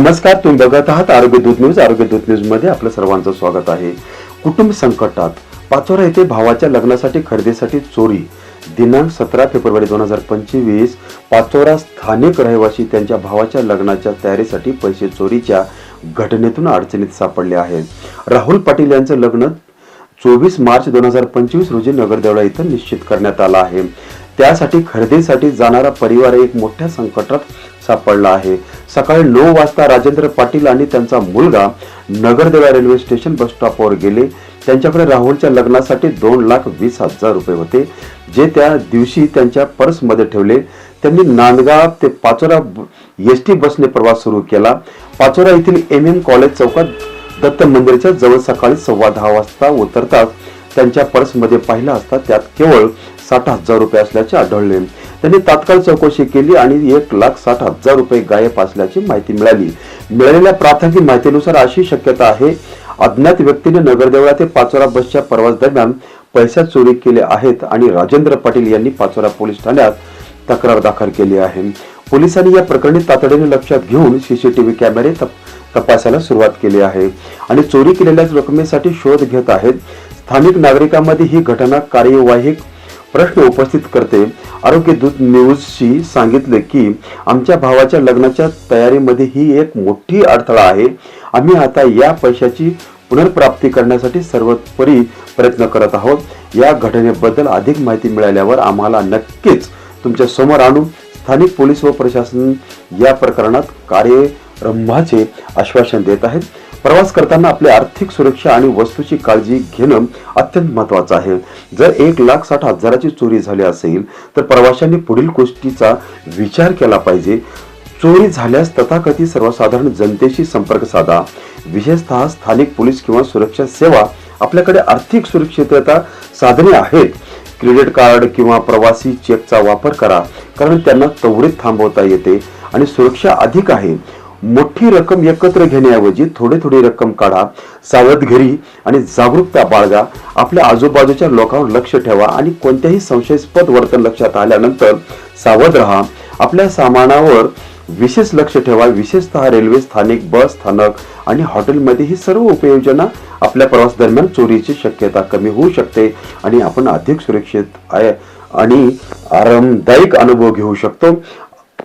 नमस्कार तुम्ही बघत आहात आरोग्य दूत न्यूज. आरोग्य दूत न्यूजमध्ये आपलं सर्वांचं स्वागत आहे. कुटुंब संकटात पाचोरा येथे भावाच्या लग्नासाठी खरेदीसाठी चोरी. दिनांक सतरा फेब्रुवारी दोन हजार पंचवीस पाचोरा स्थानिक रहिवासी त्यांच्या भावाच्या लग्नाच्या तयारीसाठी पैसे चोरीच्या घटनेतून अडचणीत सापडले आहेत. राहुल पाटील यांचं लग्न चोवीस मार्च दोन हजार पंचवीस रोजी नगरदेवळा इथं निश्चित करण्यात आला आहे. त्यासाठी खरेदीसाठी जाणारा परिवार एक मोठ्या संकटात सापडला आहे. सकाळी नऊ वाजता राजेंद्र पाटील आणि त्यांचा मुलगा नगरदेवा रेल्वे स्टेशन बस स्टॉपवर गेले. त्यांच्याकडे राहुलच्या लग्नासाठी दोन लाख वीस हजार रुपये होते. जे त्या दिवशी त्यांच्या पर्समध्ये ठेवले. त्यांनी नांदगाव ते पाचोरा एस टी बसने प्रवास सुरू केला. पाचोरा येथील एम एम कॉलेज चौकात दत्त मंदिरच्या जवळ सकाळी सव्वा दहा वाजता उतरताच त्यांच्या पर्समध्ये पाहिला असता त्यात केवळ साठ हजार रुपये असल्याचे आढळले. त्यांनी तात्काळ चौकशी केली आणि एक लाख साठ हजार रुपये गायब असल्याची माहिती मिळाली. मिळालेल्या प्राथमिक माहितीनुसार अशी शक्यता आहे अज्ञात व्यक्तीने नगरदेवळा ते पाचोरा बसच्या प्रवास दरम्यान पैसा चोरी केले आहेत आणि राजेंद्र पाटील यांनी पाचोरा पोलीस ठाण्यात तक्रार दाखल केली आहे. पोलिसांनी या प्रकरणी तातडीने लक्षात घेऊन सीसीटीव्ही कॅमेरे तप तपासायला सुरुवात केली आहे आणि चोरी केलेल्या रकमेसाठी शोध घेत आहेत. स्थानिक नागरिकांमध्ये ही घटना कार्यवाही प्रश्न उपस्थित करते. आरोग्य दूत न्यूजशी सांगितले की आमच्या भावाच्या लग्नाच्या तयारीमध्ये ही एक मोठी अडथळा आहे. आम्ही आता या पैशाची पुनर्प्राप्ती करण्यासाठी सर्वोपरी प्रयत्न करत आहोत. या घटनेबद्दल अधिक माहिती मिळाल्यावर आम्हाला नक्कीच तुमच्यासमोर आणून स्थानिक पोलीस व प्रशासन या प्रकरणात कार्यरंभाचे आश्वासन देत आहेत. प्रवास करताना आपली आर्थिक सुरक्षा आणि वस्तूची काळजी घेणं अत्यंत महत्वाचं आहे. जर एक लाख साठ हजाराची चोरी झाली असेल तर प्रवाशांनी पुढील गोष्टीचा विचार केला पाहिजे. चोरी झाल्यास तथाकथित सर्वसाधारण जनतेशी संपर्क साधा. विशेषतः स्थानिक पोलीस किंवा सुरक्षा सेवा आपल्याकडे आर्थिक सुरक्षितता साधने आहेत. क्रेडिट कार्ड किंवा प्रवासी चेकचा वापर करा कारण त्यांना त्वरित थांबवता येते आणि सुरक्षा अधिक आहे. मोठी रक्कम एकत्र घेण्याऐवजी थोडी थोडी रक्कम काढा सावधगिरी आणि जागरूकता बाळगा. आपल्या आजूबाजूच्या लोकांवर लक्ष ठेवा आणि कोणत्याही संशयास्पद वर्तन लक्षात आल्यानंतर सावध राहा. आपल्या सामानावर विशेष लक्ष ठेवा. विशेषतः रेल्वे स्थानिक बस स्थानक आणि हॉटेलमध्ये ही सर्व उपयोजना आपल्या प्रवास दरम्यान चोरीची शक्यता कमी होऊ शकते आणि आपण अधिक सुरक्षित आहे आणि आरामदायक अनुभव घेऊ शकतो.